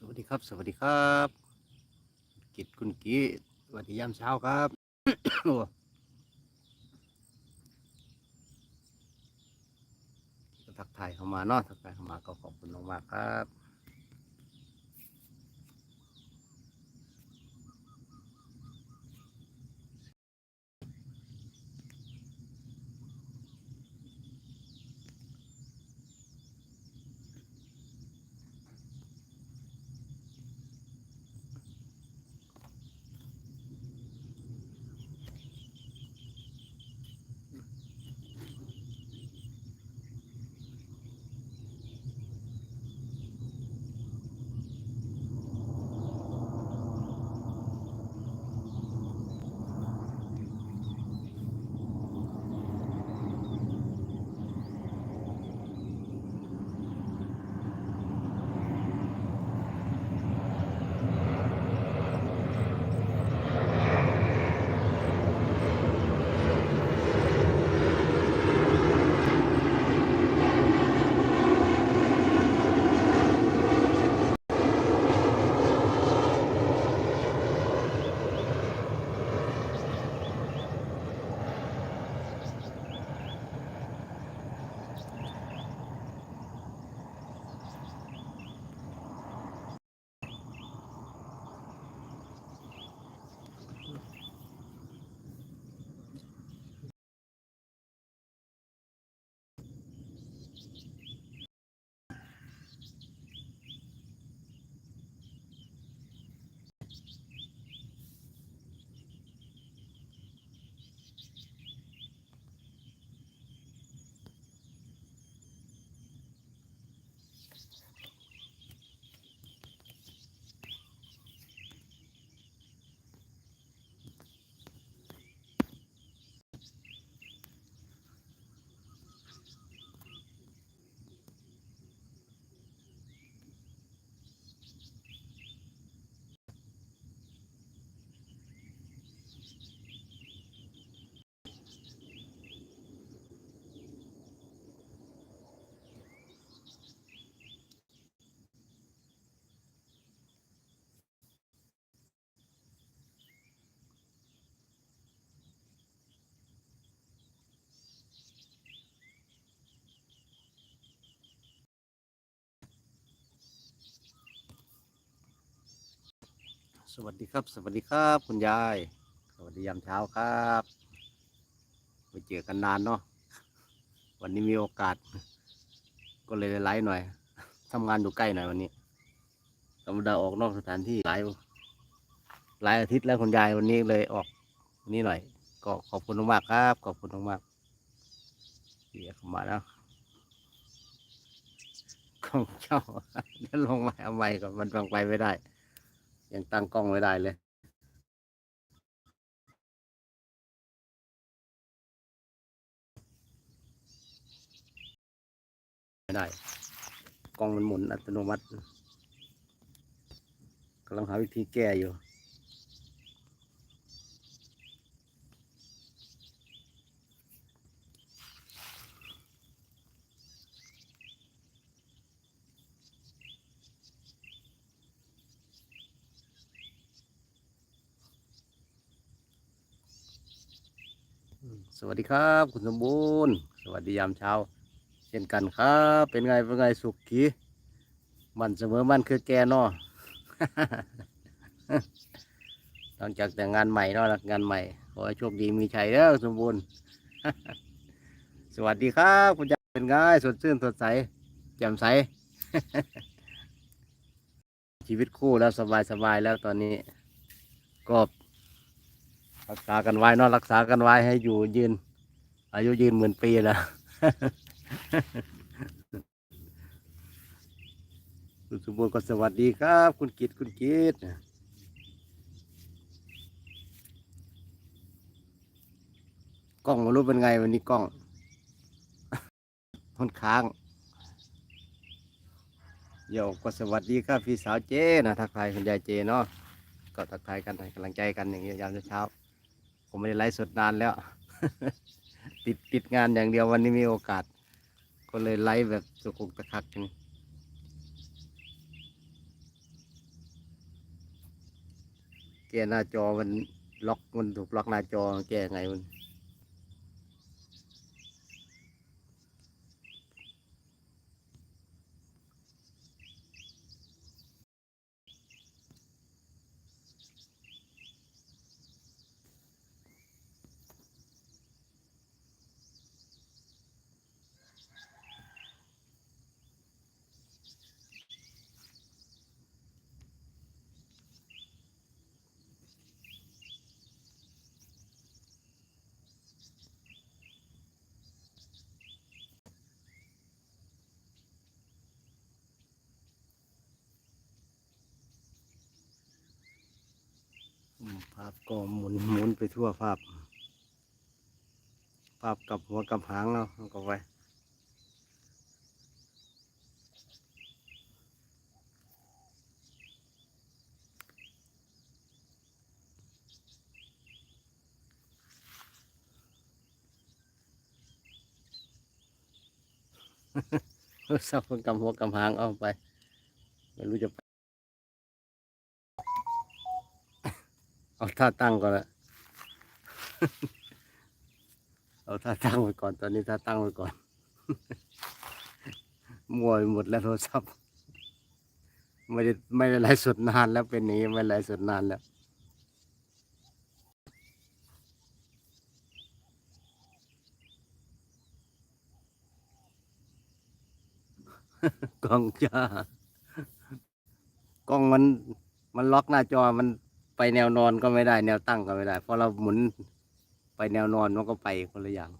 สวัสดีครับ สวัสดีครับ กิจคุณกีสวัสดียามเช้าครับโอ้ก็ทักทายเข้ามาเนาะทักทายเข้ามาก็ขอบคุณมากๆครับ สวัสดีครับ สวัสดีครับ คุณยาย สวัสดียามเช้าครับไม่เจอกันนานเนาะวันนี้มีโอกาส ก็เลยไลฟ์หน่อยทำงานอยู่ใกล้หน่อยวันนี้ธรรมดาออกนอกสถานที่หลายหลายอาทิตย์แล้วคุณยายวันนี้เลยออกวันนี้หน่อย ก็ขอบคุณมากครับ ขอบคุณมากๆที่เข้ามาแล้วของเจ้าเดี๋ยวลงมาเอาไม้ก่อนมันฟังไปไม่ได้ ยังตั้งกล้องไม่ได้เลยไม่ได้ กล้องมันหมุนอัตโนมัติกำลังหาวิธีแก้อยู่ สวัสดีครับ คุณสมบูรณ์ สวัสดียามเช้า เช่นกันครับ เป็นไงเป็นไงสุขีมันเสมอมันคือแกนอหลังจากแต่งงานใหม่เนาะงานใหม่ขอให้โชคดีมีชัยเด้อสมบูรณ์สวัสดีครับคุณยายเป็นไงสดชื่นสดใสแจ่มใส ชีวิตคู่แล้วสบายสบายแล้วตอนนี้ ก็ รักษากันไว้เนอะรักษากันไว้ให้อยู่ยืน อายุยืนหมื่นปีแล้วคุณสมบูรณ์ก็สวัสดีครับ คุณกิตคุณกิตกล้องมารู้เป็นไงวันนี้กล้องค่อนข้างโยก็สวัสดีครับพี่สาวเจนะทักทายคุณยายเจเนาะก็ทักทายกันให้กำลังใจกันอย่างเงี้ยยามเช้า ผมไม่ได้ไลฟ์สดนานแล้ว ติดติดงานอย่างเดียววันนี้มีโอกาส ก็เลยไลฟ์แบบสุกุกตะคักนี่แกหน้าจอมันล็อกมันถูกล็อกหน้าจอแกไงมัน ภาพก็หมุนหมุนไปทั่วภาพ ภาพกับหัวกับหางเนาก็ไปสับมันกำหัวกำหางเอาไป ไม่รู้จะไป เอาท่าตั้งก่อนละ เอาท่าตั้งไว้ก่อน ตอนนี้ท่าตั้งไว้ก่อนมวไปหมดแล้วโทรศัพท์ไม่ได้ไม่ได้ไลฟ์สดนานแล้วเป็นอย่างนี้ไม่ไลฟ์สดนานแล้วกล้องจ้ากล้องมันมันล็อกหน้าจอมัน ไปแนวนอนก็ไม่ได้ แนวตั้งก็ไม่ได้ เพราะเราหมุนไปแนวนอนมันก็ไปคนละอย่าง